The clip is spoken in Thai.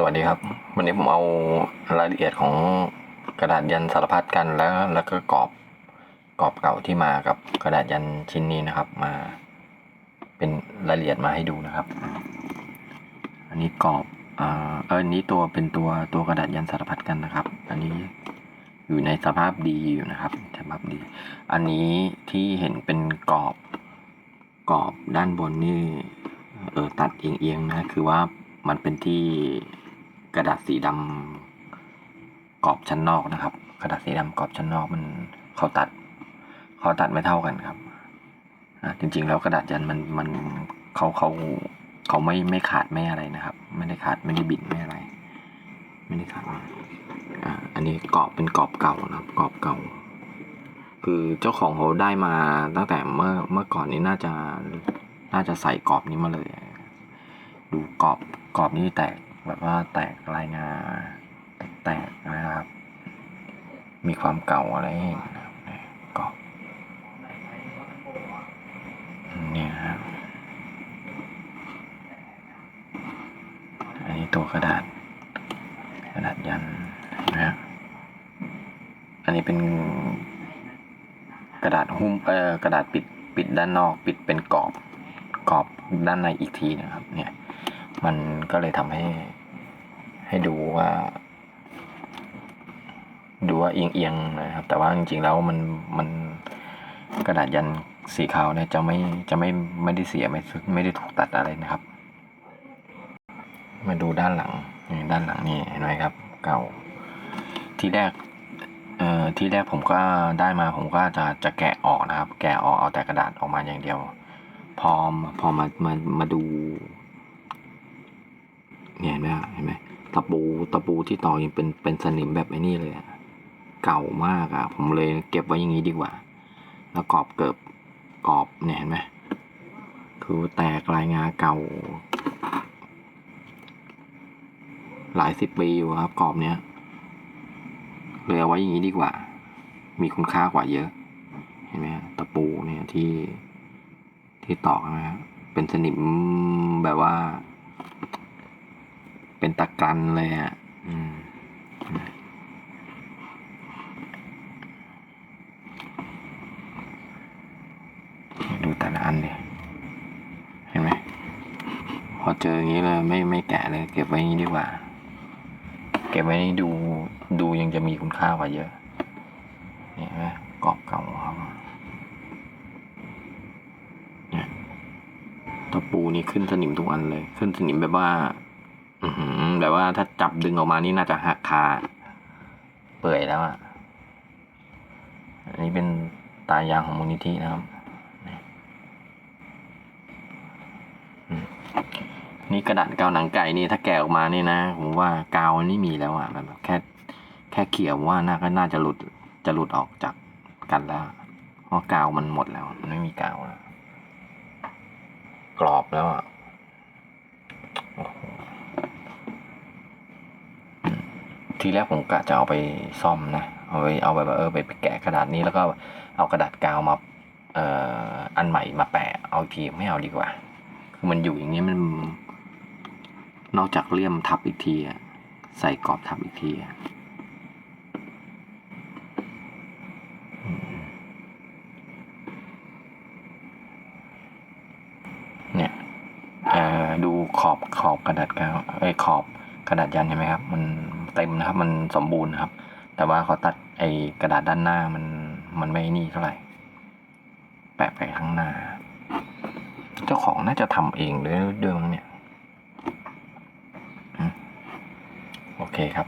สวัสดีครับ วันนี้ผมเอารายละเอียดของกระดาษยันสารพัดกันแล้ว แล้วก็กรอบกรอบเก่าที่มากับกระดาษยันชิ้นนี้นะครับ มาเป็นรายละเอียดมาให้ดูนะครับ อันนี้กรอบอ่าเอออันนี้ตัวเป็นตัวตัวกระดาษยันสารพัดกันนะครับ อันนี้อยู่ในสภาพดีอยู่นะครับสภาพดี อันนี้ที่เห็นเป็นกรอบกรอบด้านบนนี่เออตัดเอียงๆนะคือว่ามันเป็นที่ ระดาษสีดำกรอบชั้นนอกนะครับ กระดาษสีดำกรอบชั้นนอกมันเขาตัดเขาตัดไม่เท่ากันครับอะจริง ๆ แล้วกระดาษยันมันมันเขาเขาเขาไม่ไม่ขาดไม่อะไรนะครับ ไม่ได้ขาดไม่ได้บิดไม่อะไร ไม่ได้ขาดอ่าอันนี้กรอบเป็นกรอบเก่านะครับ กรอบเก่า คือเจ้าของเขาได้มาตั้งแต่เมื่อเมื่อก่อนนี้น่าจะน่าจะใส่กรอบนี้มาเลย ดูกรอบกรอบนี้แตก แบบว่าแตกลายงาแตกนะครับ มีความเก่าอะไรเห็นนะครับกรอบเนี่ยครับอันนี้ตัวกระดาษ กระดาษยันนะครับอันนี้เป็นกระดาษหุ้มเอ่อกระดาษปิดปิดด้านนอก ปิดเป็นกรอบกรอบด้านในอีกทีนะครับ เนี่ย มันก็เลยทำให้ให้ดูว่า ดูว่าเอียงเอียงนะครับ แต่ว่าจริงๆแล้วมันมันกระดาษยันสีขาวเนี่ยจะไม่จะไม่ไม่ได้เสียไม่ไม่ได้ถูกตัดอะไรนะครับ มาดูด้านหลังด้านหลังนี่เห็นไหมครับ เก่าที่แรกเอ่อที่แรกผมก็ได้มาผมก็จะจะแกะออกนะครับ แกะออกเอาแต่กระดาษออกมาอย่างเดียว พอพอมามามาดู เนี่ยเห็นไหมเห็นไหมตะปูตะปูที่ต่อยังเป็นเป็นสนิมแบบไอ้นี่เลยอะเก่ามากอะผมเลยเก็บไว้อย่างนี้ดีกว่า แล้วกรอบเกิบกรอบเนี่ยเห็นไหมคือแตกลายงาเก่า หลายสิบปีอยู่ครับกรอบเนี้ยเลยเอาไว้อย่างนี้ดีกว่า มีคุณค่ากว่าเยอะ เห็นไหมตะปูเนี่ยที่ที่ตอกนะฮะเป็นสนิมแบบว่า เป็นตะกรันเลยอะอืมดูแต่ละอันเลยเห็นไหมพอเจออย่างนี้เลยไม่ไม่แกะเลย เก็บไว้อย่างนี้ดีกว่า เก็บไว้นี่ดูดูยังจะมีคุณค่ากว่าเยอะเนี่ยเห็นไหมกรอบเก่าของเขาเนี่ยตะปูนี่ขึ้นสนิมทุกอันเลย ขึ้นสนิมแบบว่า อือแบบว่าถ้าจับดึงออกมานี่น่าจะหักคา เปื่อยแล้วอะ อันนี้เป็นตายางของมูลนิธินะครับ นี่กระดาษกาวหนังไก่นี่ถ้าแกะออกมานี่นะผมว่ากาวนี่มีแล้วอะแบบแค่ แค่เขี่ยว่าน่าก็น่าจะหลุดจะหลุดออกจากกันแล้วเพราะกาวมันหมดแล้ว มันไม่มีกาวแล้วกรอบแล้วอะโอ้โหอืม ทีแรกผมกะจะเอาไปซ่อมนะ เอาไปเอาไปเออไปแกะกระดาษนี้แล้วก็เอากระดาษกาวมาเอ่ออันใหม่มาแปะเอาอีกทีไม่เอาดีกว่า คือมันอยู่อย่างนี้มัน นอกจากเลี่ยมทับอีกทีอะใส่กรอบทับอีกทีอะเนี่ยดูขอบขอบกระดาษกาวเอ้ขอบกระดาษยันเห็นไหมครับ มัน เต็มนะครับ มันสมบูรณ์นะครับ แต่ว่าเขาตัดไอ้กระดาษด้านหน้ามันมันไม่นี่เท่าไหร่ แปะไปข้างหน้า เจ้าของน่าจะทำเองด้วยด้วยมั้งเนี่ยโอเคครับ